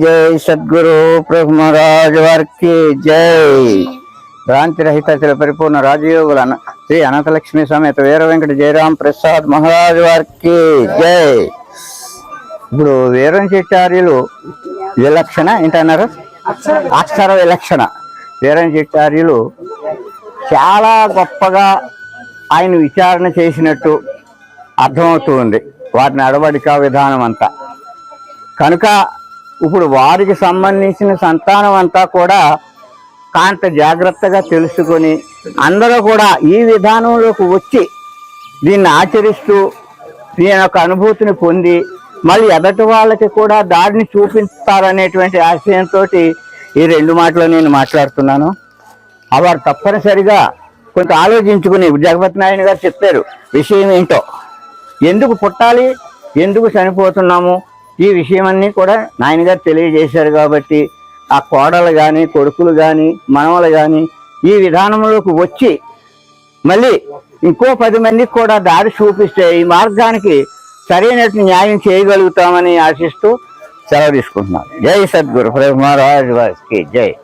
జై సద్గురు ప్రభు వారికి జై. భ్రాంతి రహిత పరిపూర్ణ రాజయోగుల శ్రీ అనంతలక్ష్మి సమేత వీర వెంకట జయరాం ప్రసాద్ మహారాజ్ వారికి జై. ఇప్పుడు వీరం చిట్టార్యులు విలక్షణ ఏంటన్నారు? అక్షర విలక్షణ. వీరం చిట్టార్యులు చాలా గొప్పగా ఆయన విచారణ చేసినట్టు అర్థమవుతుంది వాటిని వారి నడవడిక విధానం అంతా కనుక ఇప్పుడు వారికి సంబంధించిన సంతానం అంతా కూడా కాంత జాగ్రత్తగా తెలుసుకొని అందరూ కూడా ఈ విధానంలోకి వచ్చి దీన్ని ఆచరిస్తూ దీని యొక్క అనుభూతిని పొంది మళ్ళీ ఎదటి వాళ్ళకి కూడా దారిని చూపిస్తారనేటువంటి ఆశయంతో ఈ రెండు మాటలు నేను మాట్లాడుతున్నాను. వారు తప్పనిసరిగా కొంత ఆలోచించుకుని జగపతి నారాయణ గారు చెప్పారు విషయం ఏంటో? ఎందుకు పుట్టాలి? ఎందుకు చనిపోతున్నాము? ఈ విషయమన్నీ కూడా నాయనగారు తెలియజేశారు కాబట్టి ఆ కోడలు కానీ కొడుకులు కానీ మనవలు కానీ ఈ విధానంలోకి వచ్చి మళ్ళీ ఇంకో పది మందికి కూడా దారి చూపిస్తే ఈ మార్గానికి సరైనట్టు న్యాయం చేయగలుగుతామని ఆశిస్తూ సెలవు తీసుకుంటున్నాను. జై సద్గురు. మహారాజ్ వారికి జై.